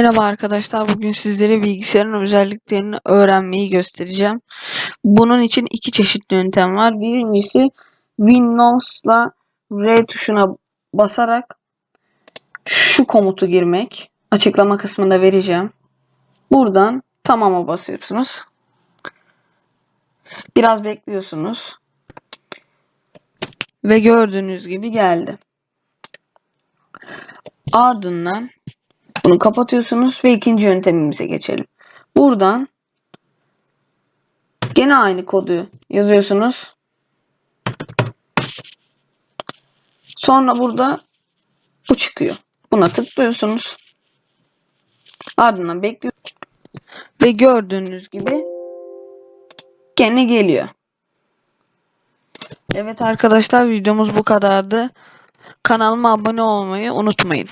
Merhaba arkadaşlar. Bugün sizlere bilgisayarın özelliklerini öğrenmeyi göstereceğim. Bunun için iki çeşitli yöntem var. Birincisi Windows'la R tuşuna basarak şu komutu girmek. Açıklama kısmında vereceğim. Buradan tamama basıyorsunuz. Biraz bekliyorsunuz. Ve gördüğünüz gibi geldi. Ardından bunu kapatıyorsunuz ve ikinci yöntemimize geçelim. Buradan gene aynı kodu yazıyorsunuz. Sonra burada bu çıkıyor. Buna tıklıyorsunuz. Ardından bekliyor. Ve gördüğünüz gibi gene geliyor. Evet arkadaşlar videomuz bu kadardı. Kanalıma abone olmayı unutmayın.